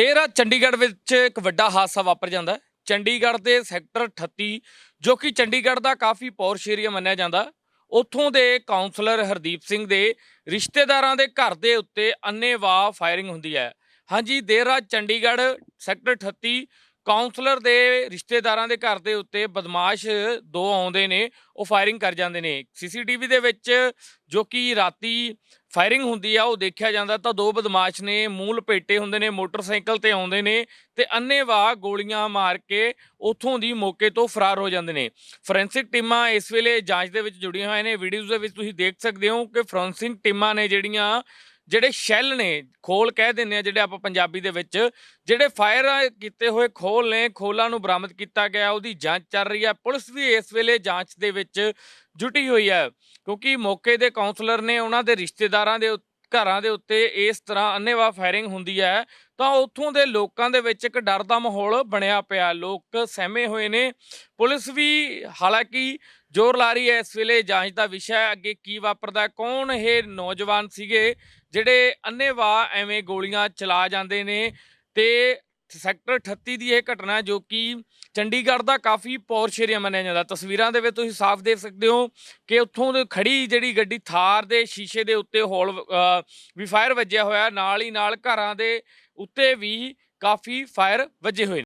ਇਹ ਰਾ ਚੰਡੀਗੜ੍ਹ ਵਿੱਚ ਇੱਕ ਵੱਡਾ ਹਾਦਸਾ ਵਾਪਰ ਜਾਂਦਾ ਹੈ। ਚੰਡੀਗੜ੍ਹ ਦੇ ਸੈਕਟਰ 38 ਜੋ ਕਿ ਚੰਡੀਗੜ੍ਹ ਦਾ ਕਾਫੀ ਪੌਰਸ਼ ਏਰੀਆ ਮੰਨਿਆ ਜਾਂਦਾ, ਉੱਥੋਂ ਦੇ ਕਾਉਂਸਲਰ ਹਰਦੀਪ ਸਿੰਘ ਦੇ ਰਿਸ਼ਤੇਦਾਰਾਂ ਦੇ ਘਰ ਦੇ ਉੱਤੇ ਅੰਨੇਵਾਹ ਫਾਇਰਿੰਗ ਹੁੰਦੀ ਹੈ। ਹਾਂਜੀ, ਦੇਰ ਰਾਤ ਚੰਡੀਗੜ੍ਹ ਸੈਕਟਰ 38 ਕਾਉਂਸਲਰ ਦੇ ਰਿਸ਼ਤੇਦਾਰਾਂ ਦੇ ਘਰ ਦੇ ਉੱਤੇ ਬਦਮਾਸ਼ ਦੋ ਆਉਂਦੇ ਨੇ, ਉਹ ਫਾਇਰਿੰਗ ਕਰ ਜਾਂਦੇ ਨੇ। ਸੀਸੀਟੀਵੀ ਦੇ ਵਿੱਚ ਜੋ ਕਿ ਰਾਤੀ ਫਾਇਰਿੰਗ ਹੁੰਦੀ ਆ, ਉਹ ਦੇਖਿਆ ਜਾਂਦਾ ਤਾਂ ਦੋ ਬਦਮਾਸ਼ ਨੇ ਮੂੰਹ ਲਪੇਟੇ ਹੁੰਦੇ ਨੇ, ਮੋਟਰਸਾਈਕਲ ਤੇ ਆਉਂਦੇ ਨੇ ਤੇ ਅੰਨੇਵਾਹ ਗੋਲੀਆਂ ਮਾਰ ਕੇ ਉੱਥੋਂ ਦੀ ਮੌਕੇ ਤੋਂ ਫਰਾਰ ਹੋ ਜਾਂਦੇ ਨੇ। ਫੋਰੈਂਸਿਕ ਟੀਮਾਂ ਇਸ ਵੇਲੇ ਜਾਂਚ ਦੇ ਵਿੱਚ ਜੁੜੀਆਂ ਹੋਈਆਂ ਨੇ। ਵੀਡੀਓਜ਼ ਦੇ ਵਿੱਚ ਤੁਸੀਂ ਦੇਖ ਸਕਦੇ ਹੋ ਕਿ ਫੋਰੈਂਸਿਕ ਟੀਮਾਂ ਨੇ ਜਿਹੜੀਆਂ ਜਿਹੜੇ ਸ਼ੈੱਲ ਨੇ, ਖੋਲ ਕਹਿ ਦਿੰਦੇ ਆ ਜਿਹੜੇ ਆਪਾਂ ਪੰਜਾਬੀ ਦੇ ਵਿੱਚ, ਜਿਹੜੇ ਫਾਇਰ ਕੀਤੇ ਹੋਏ ਖੋਲ ਨੇ, ਖੋਲਾਂ ਨੂੰ ਬਰਾਮਦ ਕੀਤਾ ਗਿਆ, ਉਹਦੀ ਜਾਂਚ ਚੱਲ ਰਹੀ ਹੈ, ਪੁਲਿਸ ਵੀ ਇਸ ਵੇਲੇ ਜਾਂਚ ਦੇ ਵਿੱਚ ਜੁਟੀ ਹੋਈ ਹੈ, ਕਿਉਂਕਿ ਮੌਕੇ ਦੇ ਕਾਉਂਸਲਰ ਨੇ ਉਹਨਾਂ ਦੇ ਰਿਸ਼ਤੇਦਾਰਾਂ ਦੇ ਉੱਤੇ ਘਰਾਂ ਦੇ ਉੱਤੇ ਇਸ ਤਰ੍ਹਾਂ ਅੰਨੇਵਾਹ ਫਾਇਰਿੰਗ ਹੁੰਦੀ ਹੈ, ਤਾਂ ਉੱਥੋਂ ਦੇ ਲੋਕਾਂ ਦੇ ਵਿੱਚ ਇੱਕ ਡਰ ਦਾ ਮਾਹੌਲ ਬਣਿਆ ਪਿਆ। ਲੋਕ ਸਹਿਮੇ ਹੋਏ ਨੇ। ਪੁਲਿਸ ਵੀ ਹਾਲਾਂਕਿ ਜ਼ੋਰ ਲਾ ਰਹੀ ਹੈ ਇਸ ਵੇਲੇ। ਜਾਂਚ ਦਾ ਵਿਸ਼ਾ ਅੱਗੇ ਕੀ ਵਾਪਰਦਾ ਕੌਣ ਇਹ ਨੌਜਵਾਨ ਸੀਗੇ ਜਿਹੜੇ ਅੰਨੇਵਾਹ ਐਵੇਂ ਗੋਲੀਆਂ ਚਲਾ ਜਾਂਦੇ ਨੇ ਤੇ ਸੈਕਟਰ 38 ਦੀ ਇਹ ਘਟਨਾ ਜੋ ਕਿ ਚੰਡੀਗੜ੍ਹ ਦਾ ਕਾਫੀ ਪੌਰਸ਼ ਏਰੀਆ ਮੰਨਿਆ ਜਾਂਦਾ। ਤਸਵੀਰਾਂ ਦੇ ਵਿੱਚ ਤੁਸੀਂ ਸਾਫ਼ ਦੇਖ ਸਕਦੇ ਹੋ ਕਿ ਉੱਥੋਂ ਦੇ ਖੜੀ ਜਿਹੜੀ ਗੱਡੀ ਥਾਰ ਦੇ ਸ਼ੀਸ਼ੇ ਦੇ ਉੱਤੇ ਹੌਲ ਵੀ ਫਾਇਰ ਵੱਜਿਆ ਹੋਇਆ। ਨਾਲ ਹੀ ਨਾਲ ਘਰਾਂ ਦੇ ਉੱਤੇ ਵੀ ਕਾਫੀ ਫਾਇਰ ਵੱਜੇ ਹੋਏ ਨੇ।